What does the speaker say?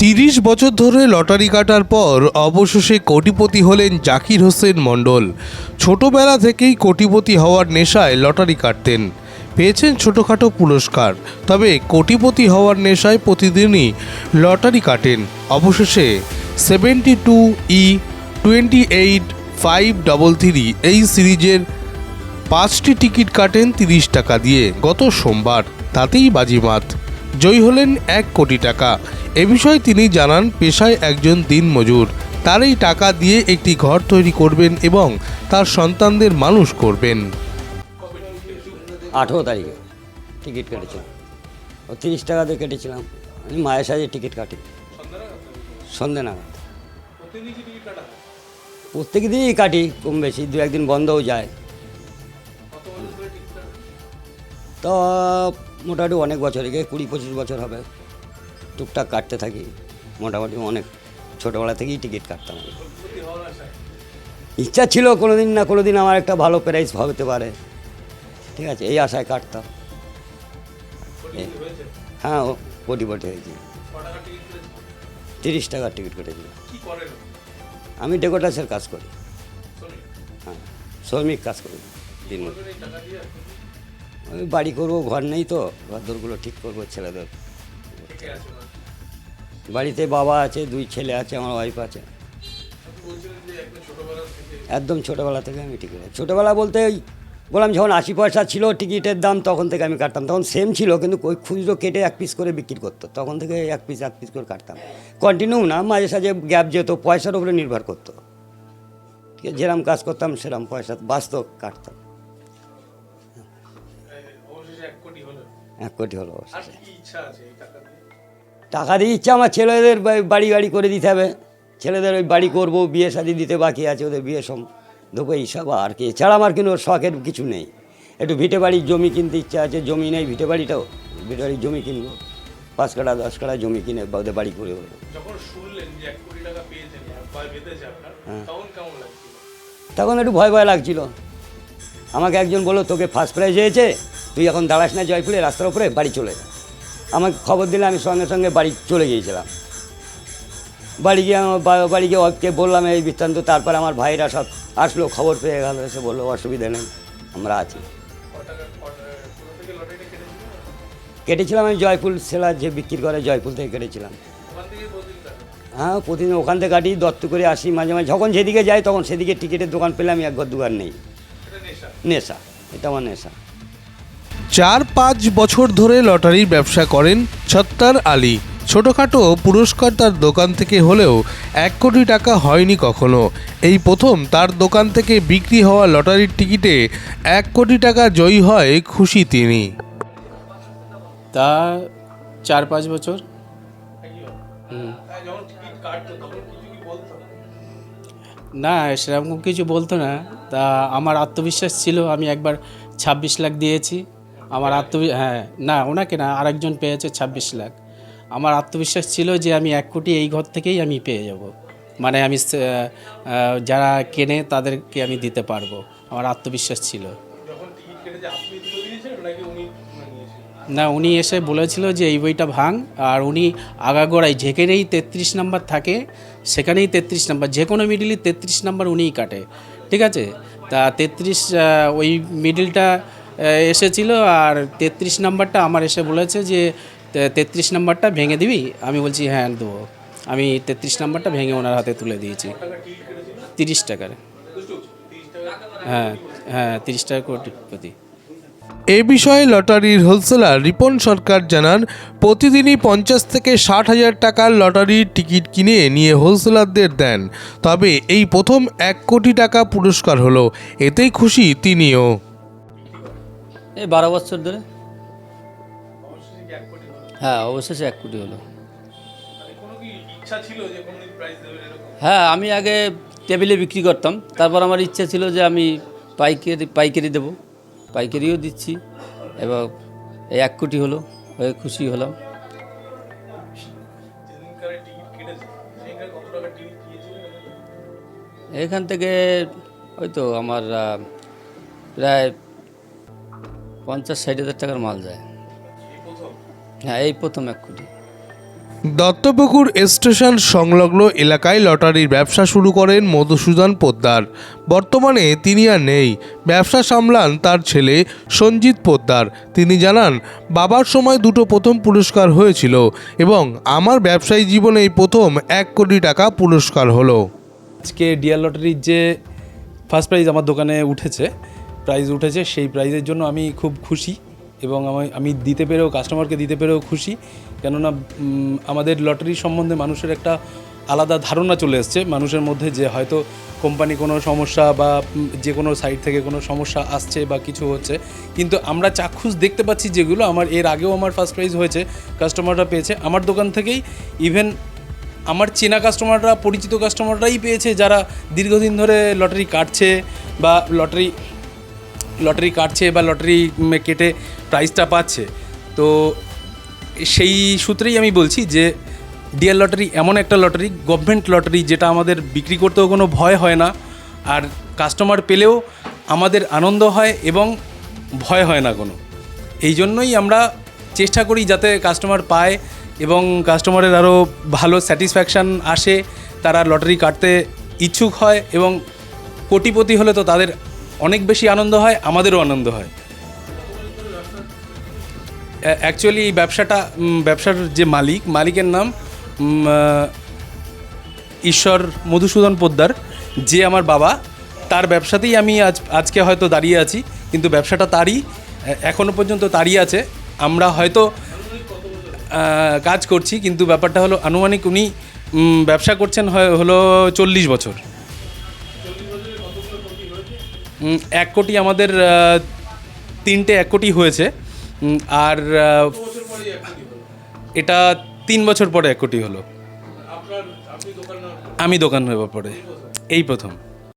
তিরিশ বছর ধরে লটারি কাটার পর অবশেষে কোটিপতি হলেন জাকির হোসেন মণ্ডল। ছোটবেলা থেকেই কোটিপতি হওয়ার নেশায় লটারি কাটতেন। পেয়েছেন ছোটোখাটো পুরস্কার, তবে কোটিপতি হওয়ার নেশায় প্রতিদিনই লটারি কাটেন। অবশেষে seventy two E twenty eight five double three এই সিরিজের পাঁচটি টিকিট কাটেন তিরিশ টাকা দিয়ে গত সোমবার। তাতেই বাজিমাত। জয়ী হলেন এক কোটি টাকা। এ বিষয়ে তিনি জানান, পেশায় একজন দিনমজুর। তার এই টাকা দিয়ে একটি ঘর তৈরি করবেন এবং তার সন্তানদের মানুষ করবেন। আঠেরো তারিখে টিকিট কেটেছিলাম। তিরিশ টাকা দিয়ে কেটেছিলাম। আমি মায়ের সাজে টিকিট কাটি। সন্ধে নাগাদ। প্রত্যেক দিনই কাটি, কম বেশি। দু একদিন বন্ধও যায়। তো মোটামুটি অনেক বছর এগে কুড়ি পঁচিশ বছর হবে। টুকটাক কাটতে থাকি, মোটামুটি অনেক ছোটোবেলা থেকেই টিকিট কাটতাম ইচ্ছা ছিল কোনো দিন না কোনো দিন আমার একটা ভালো প্রাইজ হতে পারে। ঠিক আছে, এই আশায় কাটতাম। হ্যাঁ ও কোটি কোটি হয়েছে। তিরিশ টাকার টিকিট কেটেছিল আমি ডেকোটাসের কাজ করি। হ্যাঁ শ্রমিক কাজ করি দিন ওই বাড়ি করব, ঘর নেই তো, ঘর দরগুলো ঠিক করব ছেলেদের। বাড়িতে বাবা আছে, দুই ছেলে আছে, আমার ওয়াইফ আছে। একদম ছোটোবেলা থেকে আমি টিকিট ছোটোবেলা বলতে ওই বললাম, যখন আশি পয়সা ছিল টিকিটের দাম, তখন থেকে আমি কাটতাম। তখন সেম ছিল, কিন্তু ওই খুচরো কেটে এক পিস করে বিক্রি করতো। তখন থেকে এক পিস এক পিস করে কাটতাম। কন্টিনিউ না, মাঝে সাঝে গ্যাপ যেত, পয়সার উপরে নির্ভর করতো। যেরম কাজ করতাম, সেরম পয়সা, বাস্তব কাটতাম। এক কোটি হলো। টাকা দিয়ে? ইচ্ছা আমার ছেলেদের বাড়ি গাড়ি করে দিতে হবে। ছেলেদের ওই বাড়ি করব বিয়ে শাদি দিতে বাকি আছে ওদের বিয়ে সম দেবো এইসব আর কি। এছাড়া আমার কিন্তু শখের কিছু নেই। একটু ভিটে বাড়ির জমি কিনতে ইচ্ছা আছে জমি নেই ভিটে বাড়িটাও। ভিটে বাড়ির জমি কিনবো। পাঁচ কাটা দশ কাটা জমি কিনে বা ওদের বাড়ি করে দেবো। যখন শুনলেন যে এক কোটি টাকা পেয়েছেন ভয় পেতেছে আপনার তখন তখন একটু ভয় ভয় লাগছিল। আমাকে একজন বলল তোকে ফার্স্ট প্রাইজ হয়েছে? তুই এখন দাঁড়াস না জয়পুরে, রাস্তার উপরে, বাড়ি চলে যা। আমাকে খবর দিলে আমি সঙ্গে সঙ্গে বাড়ি চলে গিয়েছিলাম। বাড়ি গিয়ে আমার বাড়ি গিয়ে ওকে বললাম, এই বৃত্তান্ত, তারপর আমার ভাইরা সব আসলো, খবর পেয়ে গেল। এসে বলল, অসুবিধা নেই, আমরা আছি। কেটেছিলাম আমি জয়পুর সেলা যে বিক্রি করে জয়পুর থেকে কেটেছিলাম। হ্যাঁ প্রতিদিন ওখান থেকে কাটি দত্ত করে আসি, মাঝে মাঝে। যখন যেদিকে যাই, তখন সেদিকে টিকিটের দোকান পেলে আমি এক ঘর দোকান নেই। নেশা। এটা আমার নেশা। চার পাঁচ বছর ধরে লটারির ব্যবসা করেন ছত্তার আলী। ছোটোখাটো পুরস্কার তার দোকান থেকে হলেও এক কোটি টাকা হয়নি কখনো। এই প্রথম তার দোকান থেকে বিক্রি হওয়া লটারির টিকিটে এক কোটি টাকা জয়ী হয় খুশি তিনি। তা চার পাঁচ বছর? না, সেরকম কিছু বলতো না। তা আমার আত্মবিশ্বাস ছিল, আমি একবার ছাব্বিশ লাখ দিয়েছি। আমার আত্মবি হ্যাঁ না ওনাকে না আরেকজন পেয়েছে ছাব্বিশ লাখ। আমার আত্মবিশ্বাস ছিল যে আমি এক কোটি এই ঘর থেকেই আমি পেয়ে যাব। মানে আমি যারা কেনে তাদেরকে আমি দিতে পারব। আমার আত্মবিশ্বাস ছিল। না উনি এসে বলেছিল যে এই বইটা ভাঙ। আর উনি আগাগোড়ায় যেখানেই তেত্রিশ নাম্বার থাকে সেখানেই তেত্রিশ নাম্বার। যে কোনো মিডিলই তেত্রিশ নাম্বার উনিই কাটে। ঠিক আছে? তা তেত্রিশ ওই মিডিলটা এসেছিল আর তেত্রিশ নাম্বারটা আমার এসে বলেছে যে তেত্রিশ নাম্বারটা ভেঙে দিবি? আমি বলছি হ্যাঁ দেবো। আমি তেত্রিশ নাম্বারটা ভেঙে ওনার হাতে তুলে দিয়েছি। তিরিশ টাকার। হ্যাঁ হ্যাঁ তিরিশ টাকা কোটি প্রতি এ বিষয়ে লটারির হোলসেলার রিপন সরকার জানান, প্রতিদিনই পঞ্চাশ থেকে ষাট হাজার টাকার লটারির টিকিট কিনে নিয়ে হোলসেলারদের দেন। তবে এই প্রথম এক কোটি টাকা পুরস্কার হলো। এতেই খুশি তিনিও। এই বারো বছর ধরে। হ্যাঁ অবশেষে এক কোটি হলো। হ্যাঁ আমি আগে টেবিলে বিক্রি করতাম। তারপর আমার ইচ্ছা ছিল যে আমি পাইকারি পাইকারি দেবো। পাইকারিও দিচ্ছি এবং এই এক কোটি হলো, হয়ে খুশি হলাম। এখান থেকে ওই তো আমার প্রায় পঞ্চাশ ষাট হাজার টাকার মাল যায়। হ্যাঁ এই প্রথম এক কোটি। দত্তপুকুর স্টেশন সংলগ্ন এলাকায় লটারির ব্যবসা শুরু করেন মধুসূদন পোদ্দার। বর্তমানে তিনি আর নেই। ব্যবসা সামলান তার ছেলে সঞ্জিত পোদ্দার। তিনি জানান বাবার সময় দুটো প্রথম পুরস্কার হয়েছিল এবং আমার ব্যবসায়ী জীবনে এই প্রথম এক কোটি টাকা পুরস্কার হলো। আজকে ডিয়ার লটারির যে ফার্স্ট প্রাইজ আমার দোকানে উঠেছে প্রাইজ উঠেছে, সেই প্রাইজের জন্য আমি খুব খুশি এবং আমি আমি দিতে পেরেও কাস্টমারকে দিতে পেরেও খুশি। কেননা আমাদের লটারি সম্বন্ধে মানুষের একটা আলাদা ধারণা চলে এসছে। মানুষের মধ্যে যে হয়তো কোম্পানি কোনো সমস্যা বা যে কোনো সাইড থেকে কোনো সমস্যা আসছে বা কিছু হচ্ছে। কিন্তু আমরা চাক্ষুষ দেখতে পাচ্ছি যেগুলো আমার এর আগেও আমার ফার্স্ট প্রাইজ হয়েছে কাস্টমাররা পেয়েছে। আমার দোকান থেকেই ইভেন আমার চেনা কাস্টমাররা পরিচিত কাস্টমাররাই পেয়েছে যারা দীর্ঘদিন ধরে লটারি কাটছে বা লটারি লটারি কাটছে বা লটারি কেটে প্রাইজটা পাচ্ছে। তো সেই সূত্রেই আমি বলছি যে ডিয়ার লটারি এমন একটা লটারি গভর্নমেন্ট লটারি যেটা আমাদের বিক্রি করতেও কোনো ভয় হয় না আর কাস্টমার পেলেও আমাদের আনন্দ হয় এবং ভয় হয় না কোনো। এই জন্যই আমরা চেষ্টা করি যাতে কাস্টমার পায় এবং কাস্টমারের আরও ভালো স্যাটিসফ্যাকশান আসে, তারা লটারি কাটতে ইচ্ছুক হয় এবং কোটিপতি হলে তো তাদের অনেক বেশি আনন্দ হয়, আমাদেরও আনন্দ হয়। অ্যাকচুয়ালি এই ব্যবসাটা ব্যবসার যে মালিক, মালিকের নাম ঈশ্বর মধুসূদন পোদ্দার। যে আমার বাবা, তার ব্যবসাতেই আমি আজ, আজকে হয়তো দাঁড়িয়ে আছি, কিন্তু ব্যবসাটা তারই, এ- এখনও পর্যন্ত তারই আছে। আমরা হয়তো কাজ করছি, কিন্তু ব্যাপারটা হলো, আনুমানিক উনি ব্যবসা করছেন হলো চল্লিশ বছর। এক কোটি আমাদের তিনটে এক কোটি হয়েছে। আর এটা তিন বছর পরে এক কোটি হলো। আমি দোকান হয়ে পরে এই প্রথম।